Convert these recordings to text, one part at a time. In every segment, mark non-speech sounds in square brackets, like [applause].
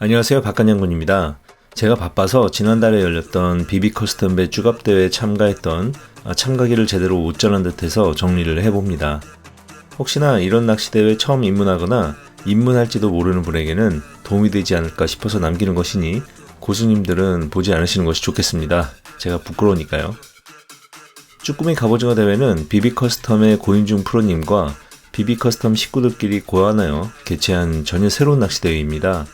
안녕하세요. 박간양군입니다. 제가 바빠서 지난달에 열렸던 비비 커스텀배 쭈갑대회에 참가했던 아, 참가기를 제대로 못 전한 듯해서 정리를 해봅니다. 혹시나 이런 낚시대회에 처음 입문하거나 입문할지도 모르는 분에게는 도움이 되지 않을까 싶어서 남기는 것이니 고수님들은 보지 않으시는 것이 좋겠습니다. 제가 부끄러우니까요. 쭈꾸미 갑오징어 대회는 비비 커스텀의 고인중 프로님과 비비 커스텀 식구들끼리 고안하여 개최한 전혀 새로운 낚시대회입니다.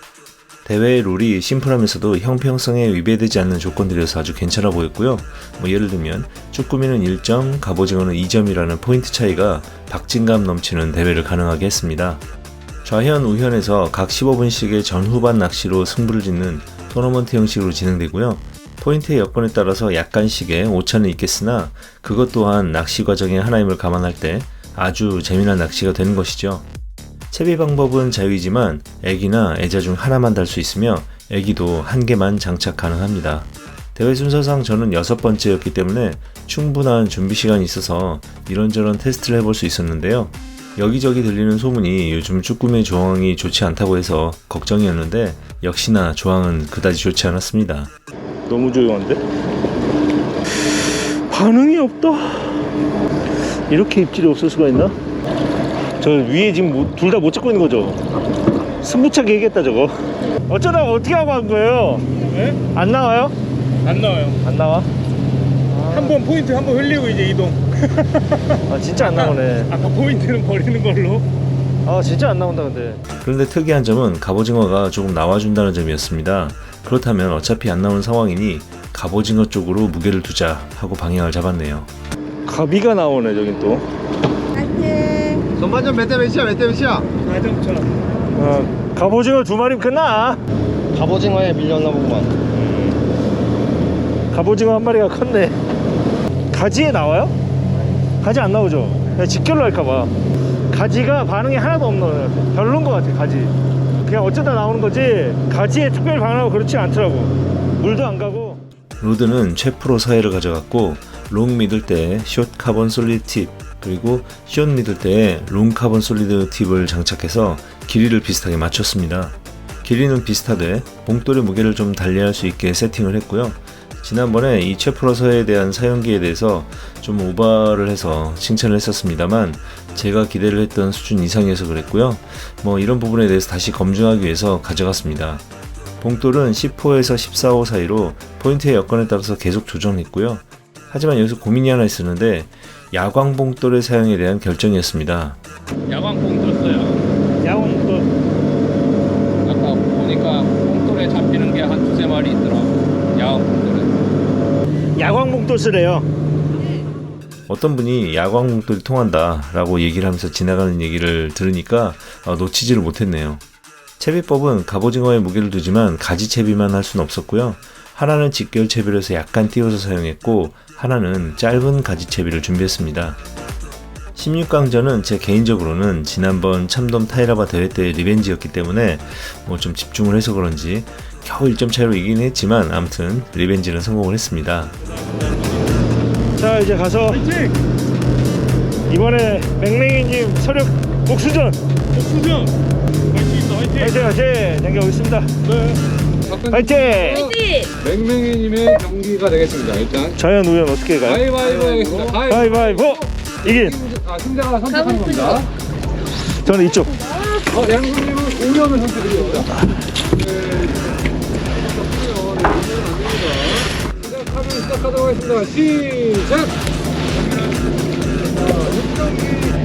대회의 룰이 심플하면서도 형평성에 위배되지 않는 조건들이어서 아주 괜찮아 보였고요. 뭐 예를 들면 쭈꾸미는 1점, 갑오징어는 2점이라는 포인트 차이가 박진감 넘치는 대회를 가능하게 했습니다. 좌현, 우현에서 각 15분씩의 전후반 낚시로 승부를 짓는 토너먼트 형식으로 진행되고요. 포인트의 여건에 따라서 약간씩의 오차는 있겠으나 그것 또한 낚시 과정의 하나임을 감안할 때 아주 재미난 낚시가 되는 것이죠. 채비 방법은 자유이지만 애기나 애자 중 하나만 달 수 있으며 애기도 한 개만 장착 가능합니다. 대회 순서상 저는 여섯 번째였기 때문에 충분한 준비 시간이 있어서 이런저런 테스트를 해볼 수 있었는데요. 여기저기 들리는 소문이 요즘 쭈꾸미의 조항이 좋지 않다고 해서 걱정이었는데 역시나 조항은 그다지 좋지 않았습니다. 너무 조용한데? 반응이 없다. 이렇게 입질이 없을 수가 있나? 저 위에 지금 둘 다못 찍고 있는 거죠? 승부차게 얘기했다 저거 어쩌다가 어떻게 하고 한 거예요? 네? 안 나와요? 안 나와요. 안 나와? 한 번 포인트 한 번 흘리고 이제 이동. [laughs] 아 진짜 안 나오네 아까 포인트는 버리는 걸로. 아 진짜 안 나온다 근데 그런데 특이한 점은 갑오징어가 조금 나와준다는 점이었습니다 그렇다면 어차피 안 나오는 상황이니 갑오징어 쪽으로 무게를 두자 하고 방향을 잡았네요 가비가 나오네 저긴 또 전반전 몇 대 몇이야 몇 대 몇이야? 4점차. 어, 갑오징어 두 마리면 끝나 갑오징어에 밀렸나 보구만 갑오징어 한 마리가 컸네. 가지에 나와요? 가지 안 나오죠? 그냥 직결로 할까봐. 가지가 반응이 하나도 없는 별론 것 같아 가지. 그냥 어쩌다 나오는 거지 가지에 특별 반응하고 그렇지 않더라고. 물도 안 가고. 로드는 최프로 서해를 가져갔고 롱 믿을 때숏 카본 솔리드 팁 그리고 숏 믿을 때롱 카본 솔리드 팁을 장착해서 길이를 비슷하게 맞췄습니다. 길이는 비슷하되 봉돌의 무게를 좀 달리할 수 있게 세팅을 했고요. 지난번에 이 최프로서에 대한 사용기에 대해서 좀 오버를 해서 칭찬을 했었습니다만 제가 기대를 했던 수준 이상이어서 그랬고요. 뭐 이런 부분에 대해서 다시 검증하기 위해서 가져갔습니다. 봉돌은 10호에서 14호 사이로 포인트의 여건에 따라서 계속 조정했고요. 하지만 여기서 고민이 하나 있었는데 야광 봉돌의 사용에 대한 결정이었습니다. 야광봉 떴어요. 야광 봉돌 아까 보니까 봉돌에 잡히는 게 한 두세 마리 있더라. 야광봉돌에. 야광 봉돌 쓰래요. 어떤 분이 야광 봉돌이 통한다라고 얘기를 하면서 지나가는 얘기를 들으니까 어, 놓치지를 못했네요. 채비법은 갑오징어에 무게를 두지만 가지 채비만 할 수는 없었고요. 하나는 직결 채비를 해서 약간 띄워서 사용했고 하나는 짧은 가지 채비를 준비했습니다. 16강전은 제 개인적으로는 지난번 참돔 타이라바 대회 때 리벤지였기 때문에 뭐 좀 집중을 해서 그런지 겨우 1점 차이로 이긴 했지만 아무튼 리벤지는 성공을 했습니다. 자 이제 가서 이번에 맹맹이님 서력 복수전 수정. 화이팅 있어 화이팅. 화이팅 화이팅 당겨오겠습니다 네. 화이팅 맹맹이님의 경기가 되겠습니다. 일단 자연 우연 어떻게 가요? 가위바위보 하겠습니다. 가위. 가위바위보 이긴 아, 승자가 선택하는 겁니다. 저는 이쪽 어, 양손님은 우연을 선택드립니다. 하겠습니다. 시작! 자, 6경기 힘들어요.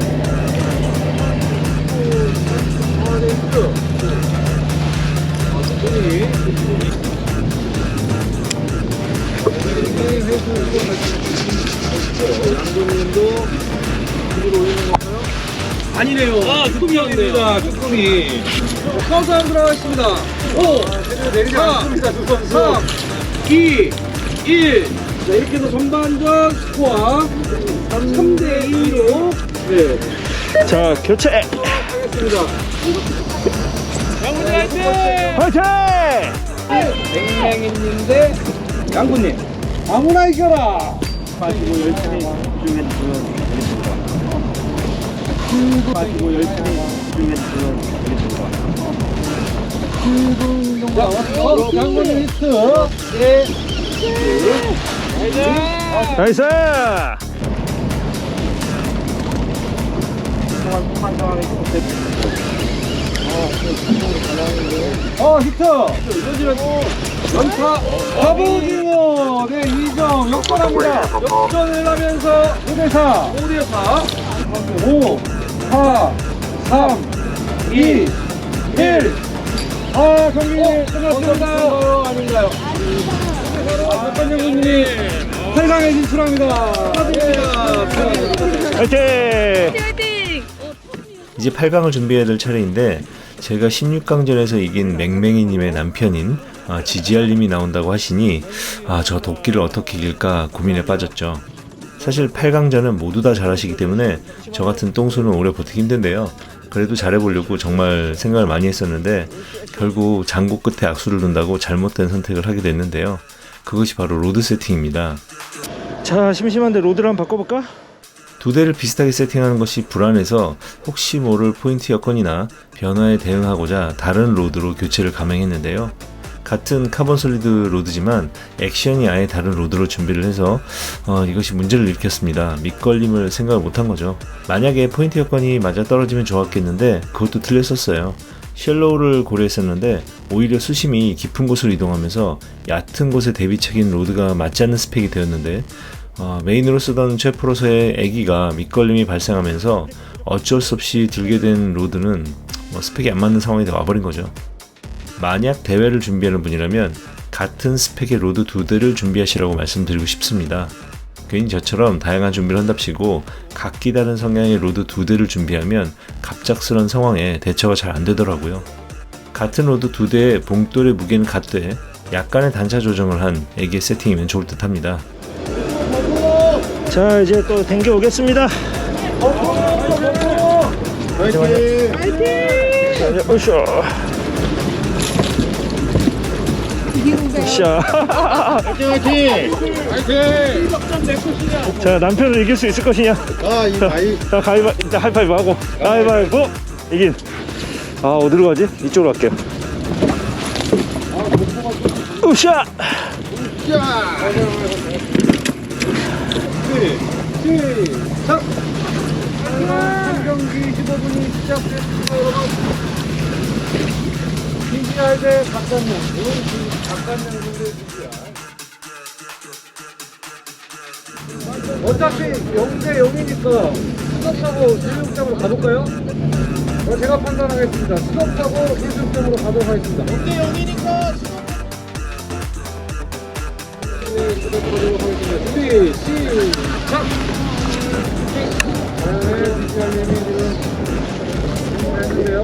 아, 천천히. 양손님도 기술 올리는 건가요? 아니네요. 아, 쭈꾸미입니다. 쭈꾸미. 카운트 한번 들어가겠습니다. 5, 내리지 않습니다. 두 선수. 3, 2, 1. 자, 이렇게 해서 전반전 스코어 3대 2로 네, 자 교체 하겠습니다. 양훈이 화이팅. 화이팅 대 양구님. 아무나 이겨라. 빠지고 열차례 중에 들어가겠습니다. 빠지고 열차례 중에 들어가겠습니다. 자, 왔어. 양구님 히트. 네. 나이스! 어, 히트. 연타 갑오징어 네 2점 역전합니다. 역전을 하면서 5대4 5대4 5 4 3 2 1 아, 경기 끝났습니다. 아닌가요? 아, 박관영님 8강에 진출합니다. 축하드립니다. 화이팅! 화이팅! 이제 8강을 준비해야 될 차례인데 제가 16강전에서 이긴 맹맹이님의 남편인 아, 지지알님이 나온다고 하시니 아, 저 도끼를 어떻게 이길까 고민에 빠졌죠. 사실 8강전은 모두 다 잘하시기 때문에 저 같은 똥손은 오래 버티기 힘든데요. 그래도 잘해보려고 정말 생각을 많이 했었는데 결국 장고 끝에 악수를 둔다고 잘못된 선택을 하게 됐는데요. 그것이 바로 로드 세팅입니다. 자, 심심한데 로드를 한번 바꿔볼까? 두 대를 비슷하게 세팅하는 것이 불안해서 혹시 모를 포인트 여건이나 변화에 대응하고자 다른 로드로 교체를 감행했는데요. 같은 카본 솔리드 로드지만 액션이 아예 다른 로드로 준비를 해서 어, 이것이 문제를 일으켰습니다. 밑걸림을 생각을 못한 거죠. 만약에 포인트 여건이 맞아 떨어지면 좋았겠는데 그것도 틀렸었어요. 쉘로우를 고려했었는데 오히려 수심이 깊은 곳으로 이동하면서 얕은 곳에 대비책인 로드가 맞지 않는 스펙이 되었는데 어, 메인으로 쓰던 최프로서의 애기가 밑걸림이 발생하면서 어쩔 수 없이 들게 된 로드는 뭐 스펙이 안 맞는 상황이 와버린 거죠. 만약 대회를 준비하는 분이라면 같은 스펙의 로드 두 대를 준비하시라고 말씀드리고 싶습니다. 괜히 저처럼 다양한 준비를 한답시고 각기 다른 성향의 로드 두 대를 준비하면 갑작스런 상황에 대처가 잘 안 되더라고요. 같은 로드 두 대의 봉돌의 무게는 같되 약간의 단차 조정을 한 애기 세팅이면 좋을 듯 합니다. 자, 이제 또 댕겨 오겠습니다. 화이팅! 자, 이제 으쌰. 으쌰. 화이팅! 화이팅! 자, 남편을 이길 수 있을 것이냐? 아, 이 자, 가위바, 일단 하이파이브 하고. 가위바위보! 이긴. 아, 어디로 가지? 이쪽으로 갈게요. 으쌰! 시작! 한 경기 15분이 시작됐습니다, 여러분. 대 박관영. 오 어차피 0대 0이니까 수석하고 16점으로 가볼까요? 어, 제가 판단하겠습니다. 수석하고 16점으로 가도록 하겠습니다. 0대 0이니까 준비 시작! 과연의 비주얼님이 지금 준비했는데요.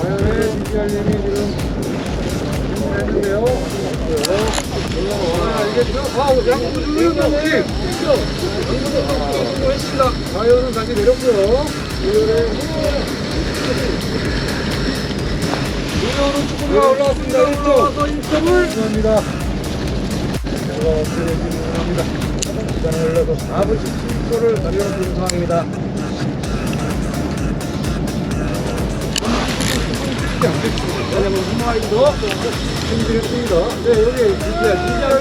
과연의 비주얼님이 지금 준비했는데요. 아, 이게 지금 아, 양구 누르는 했습니다. 과연은 다시 내렸고요. 이거는 조금만 올라왔습니다. 1점. 1점을 감사합니다. 제가 어떻게 진행합니다. 시간이 흘러서 4분 17초를 달려는 상황입니다. 네, 진짜 진짜.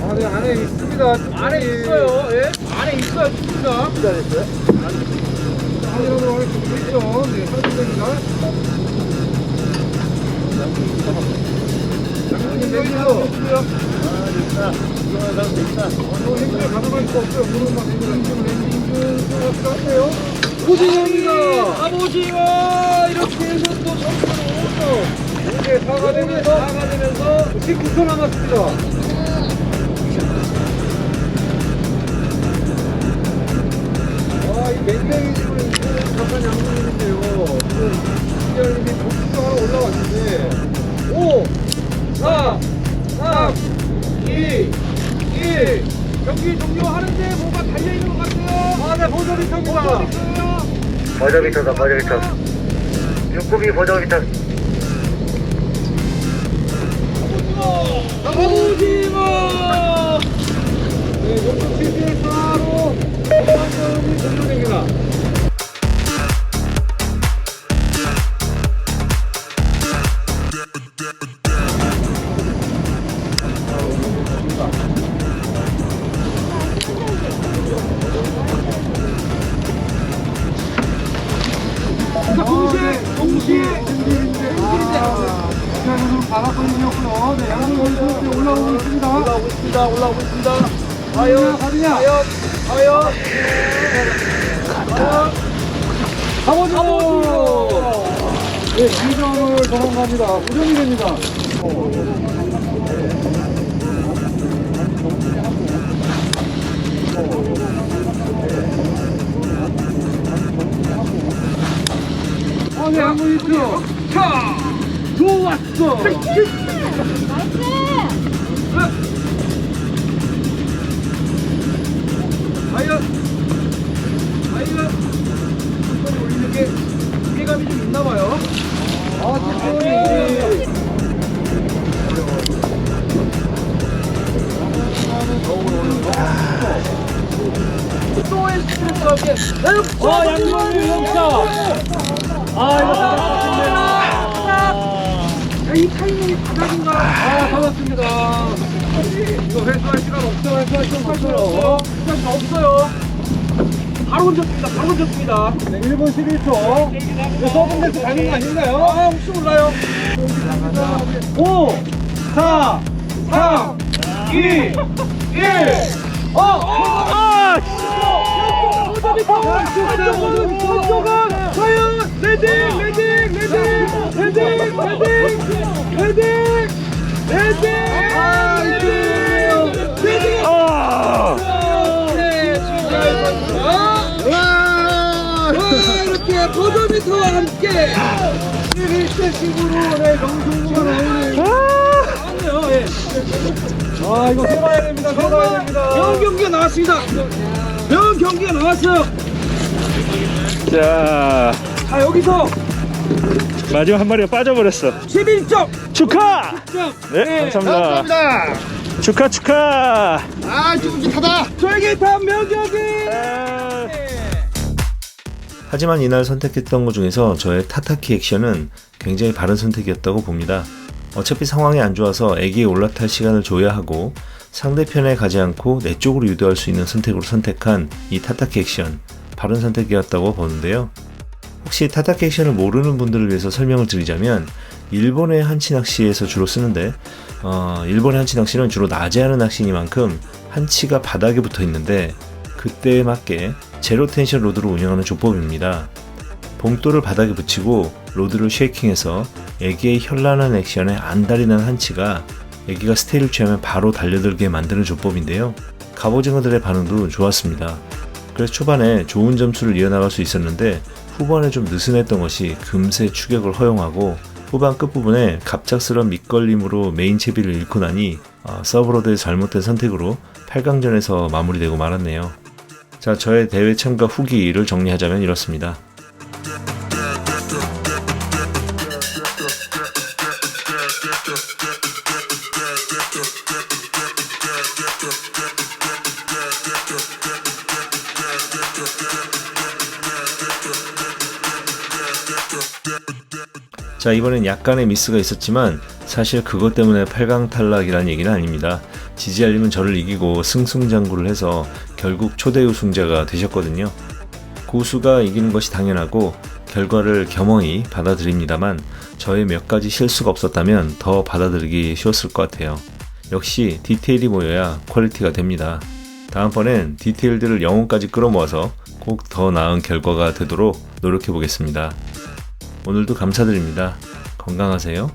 어, 안에 있습니다. 안에 있어요. 예? 안에 있어요. 있습니다. 기다렸어요? 하겠습니다. 있죠. 네, 확인됩니다. 양분님 내리죠. 아, 됐다. 이거만 가면 됐다. 어, 수 없어요. 무릎만 행주, 하세요. 오징어입니다. 갑오징어! 이렇게 해서 또 점수를 5점. 이제 4가 되면서 4가 되면서 19초 남았습니다. 아, 이 맹맹이님은 잠깐 양분인데요. 지금 이기현님이 복수가 하나 올라왔는데 5, 4, 3, 2, 1 경기 종료하는데 뭐가 달려있는 것 같아요. 버저비터다 버저비터 육구비 버저비터 오징어! 네, 용품 7대 4로 한번이 종료됩니다. 도망갑니다. 9점이 됩니다. 어, 양손 영차. 아, 이거 아, 이 타이밍이 바닥인가? 아, 받았습니다. 이거 회수할 시간 없어, 회수할 시간 없어요. 시간 없어요. 바로 던졌습니다. 바로 던졌습니다. 네, 1분 11초. 이거 서브 데스 가는 거 아닌가요? 아, 혹시 몰라요. 5, 4, 3, 2, 1. 어! 아! 오른쪽은 과연 레딩 레딩 레딩 레딩 레딩 레딩 레딩 아 레딩 아! 네 축하합니다 와 이렇게 버저비터와 함께 1대 친구로 네 명승부가 나오는 아니요 예. 아 이거 세봐야 됩니다 세봐야 됩니다 명 경기가 나왔습니다 명 경기가 나왔어요 자, 자 여기서 마지막 한 마리가 빠져버렸어. 11점 축하! 점 네, 감사합니다. 감사합니다. 축하, 축하! 아, 쫄깃하다. 쫄깃한 명 경기 아, 하지만 이날 선택했던 것 중에서 저의 타타키 액션은 굉장히 바른 선택이었다고 봅니다. 어차피 상황이 안 좋아서 애기에 올라탈 시간을 줘야 하고 상대편에 가지 않고 내 쪽으로 유도할 수 있는 선택으로 선택한 이 타타키 액션 바른 선택이었다고 보는데요. 혹시 타타키 액션을 모르는 분들을 위해서 설명을 드리자면 일본의 한치 낚시에서 주로 쓰는데 어, 일본의 한치 낚시는 주로 낮에 하는 낚시니만큼 한치가 바닥에 붙어 있는데 그때에 맞게 제로 텐션 로드로 운영하는 조법입니다. 봉돌을 바닥에 붙이고 로드를 쉐이킹해서 애기의 현란한 액션에 안달이 난 한치가 애기가 스테이를 취하면 바로 달려들게 만드는 조법인데요. 갑오징어들의 반응도 좋았습니다. 그래서 초반에 좋은 점수를 이어나갈 수 있었는데 후반에 좀 느슨했던 것이 금세 추격을 허용하고 후반 끝부분에 갑작스런 밑걸림으로 메인 채비를 잃고 나니 아, 서브로드의 잘못된 선택으로 8강전에서 마무리되고 말았네요. 자, 저의 대회 참가 후기를 정리하자면 이렇습니다. 자, 이번엔 약간의 미스가 있었지만 사실 그것 때문에 8강 탈락이란 얘기는 아닙니다. 지지알님은 저를 이기고 승승장구를 해서 결국 초대 우승자가 되셨거든요. 고수가 이기는 것이 당연하고 결과를 겸허히 받아들입니다만 저의 몇 가지 실수가 없었다면 더 받아들이기 쉬웠을 것 같아요. 역시 디테일이 모여야 퀄리티가 됩니다. 다음번엔 디테일들을 영혼까지 끌어모아서 꼭 더 나은 결과가 되도록 노력해 보겠습니다. 오늘도 감사드립니다. 건강하세요.